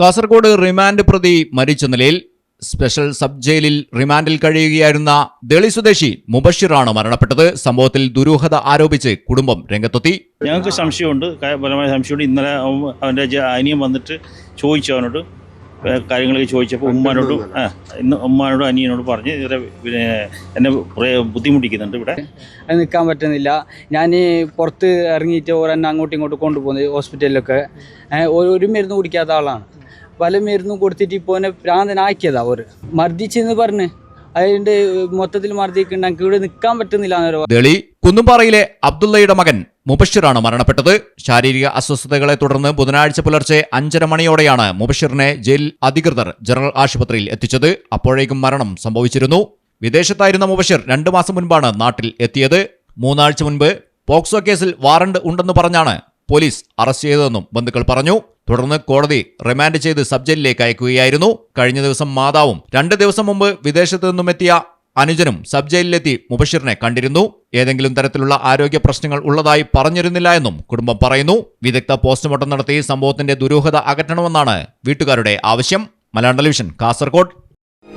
Kasaragod remand പ്രതി മരിച്ച നിലയിൽ സ്പെഷ്യൽ സബ് ജയിലിൽ റിമാൻഡിൽ കഴിയുകയായിരുന്ന ദളി സ്വദേശി മുബഷിറാണ് മരണപ്പെട്ടത്. സംഭവത്തിൽ ദുരൂഹത ആരോപിച്ച് കുടുംബം രംഗത്തെത്തി. ഞങ്ങൾക്ക് സംശയമുണ്ട്. പരമായ സംശയമുണ്ട്. ഇന്നലെ അവൻ- അവന്റെ അനിയൻ വന്നിട്ട് ചോദിച്ചു അവനോട്. കാര്യങ്ങളൊക്കെ ചോദിച്ചപ്പോൾ ഉമ്മാനോടും ഇന്ന് ഉമ്മാനോടും അനിയനോട് പറഞ്ഞ് ഇവരെ പിന്നെ എന്നെ കുറേ ബുദ്ധിമുട്ടിക്കുന്നുണ്ട് ഇവിടെ. അത് നിൽക്കാൻ പറ്റുന്നില്ല. ഞാൻ പുറത്ത് ഇറങ്ങിയിട്ട് ഓർ എന്നെ അങ്ങോട്ടും ഇങ്ങോട്ടും കൊണ്ടുപോകുന്നത് ഹോസ്പിറ്റലിലൊക്കെ. ഒരു മരുന്ന് കുടിക്കാത്ത ആളാണ്. പല മരുന്നും കൊടുത്തിട്ട് ഇപ്പോൾ എന്നെ പ്രാന്തനാക്കിയതാ ഒരു മർദ്ദിച്ചെന്ന് പറഞ്ഞ്. അതിന്റെ മൊത്തത്തിൽ മർദ്ദിക്കുന്നുണ്ട് എനിക്ക് ഇവിടെ നിൽക്കാൻ പറ്റുന്നില്ല എന്നൊരു കുന്നുംപാറയിലെ അബ്ദുള്ളയുടെ മകൻ മുബഷിറാണ് മരണപ്പെട്ടത്. ശാരീരിക അസ്വസ്ഥതകളെ തുടർന്ന് ബുധനാഴ്ച പുലർച്ചെ അഞ്ചര മണിയോടെയാണ് മുബഷിറിനെ ജയിൽ അധികൃതർ ജനറൽ ആശുപത്രിയിൽ എത്തിച്ചത്. അപ്പോഴേക്കും മരണം സംഭവിച്ചിരുന്നു. വിദേശത്തായിരുന്ന മുബഷിർ രണ്ടു മാസം മുൻപാണ് നാട്ടിൽ എത്തിയത്. മൂന്നാഴ്ച മുൻപ് പോക്സോ കേസിൽ വാറണ്ട് ഉണ്ടെന്ന് പറഞ്ഞാണ് പോലീസ് അറസ്റ്റ് ചെയ്തതെന്നും ബന്ധുക്കൾ പറഞ്ഞു. തുടർന്ന് കോടതി റിമാൻഡ് ചെയ്ത് സബ് ജയിലിലേക്ക് അയക്കുകയായിരുന്നു. കഴിഞ്ഞ ദിവസം മാതാവും രണ്ട് ദിവസം മുമ്പ് വിദേശത്തു നിന്നുമെത്തിയ അനുജനും സബ് ജയിലിലെത്തി മുബഷിറിനെ കണ്ടിരുന്നു. ഏതെങ്കിലും തരത്തിലുള്ള ആരോഗ്യ പ്രശ്നങ്ങൾ ഉള്ളതായി പറഞ്ഞിരുന്നില്ല എന്നും കുടുംബം പറയുന്നു. വിദഗ്ധ പോസ്റ്റ്മോർട്ടം നടത്തി സംഭവത്തിന്റെ ദുരൂഹത അകറ്റണമെന്നാണ് വീട്ടുകാരുടെ ആവശ്യം. Malayalam television Kasaragod